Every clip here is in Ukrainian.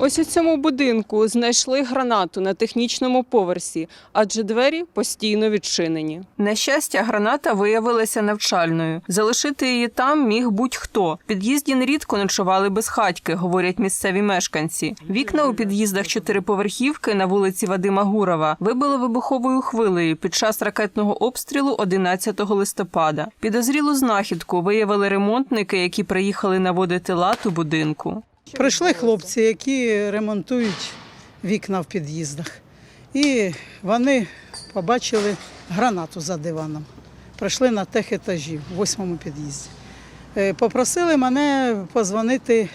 Ось у цьому будинку знайшли гранату на технічному поверсі, адже двері постійно відчинені. На щастя, граната виявилася навчальною. Залишити її там міг будь-хто. В під'їзді нерідко ночували без хатьки, говорять місцеві мешканці. Вікна у під'їздах чотириповерхівки на вулиці Вадима Гурова вибило вибуховою хвилею під час ракетного обстрілу 11 листопада. Підозрілу знахідку виявили ремонтники, які приїхали наводити лад у будинку. Прийшли хлопці, які ремонтують вікна в під'їздах. І вони побачили гранату за диваном. Прийшли на тех етажі в восьмому під'їзді. Е, Попросили мене позвонити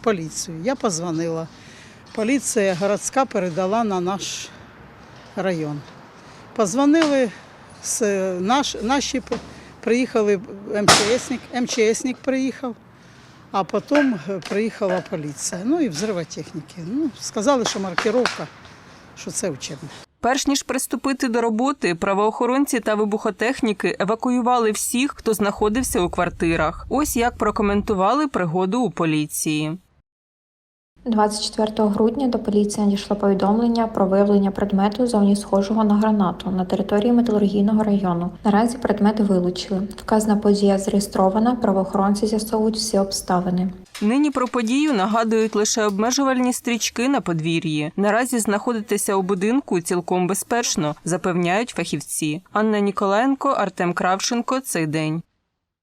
в поліцію. Я позвонила. Поліція городська передала на наш район. Позвонили наш, наші приїхали МЧСник, МЧСник приїхав. А потім е, приїхала поліція. Ну і взривотехніки. Ну, сказали, що маркировка, що це учебне. Перш ніж приступити до роботи, правоохоронці та вибухотехніки евакуювали всіх, хто знаходився у квартирах. Ось як прокоментували пригоду у поліції. 24 грудня до поліції надійшло повідомлення про виявлення предмету зовні схожого на гранату на території металургійного району. Наразі предмет вилучили. Вказана подія зареєстрована. Правоохоронці з'ясовують всі обставини. Нині про подію нагадують лише обмежувальні стрічки на подвір'ї. Наразі знаходитися у будинку цілком безпечно, запевняють фахівці. Анна Ніколаєнко, Артем Кравченко. Цей день.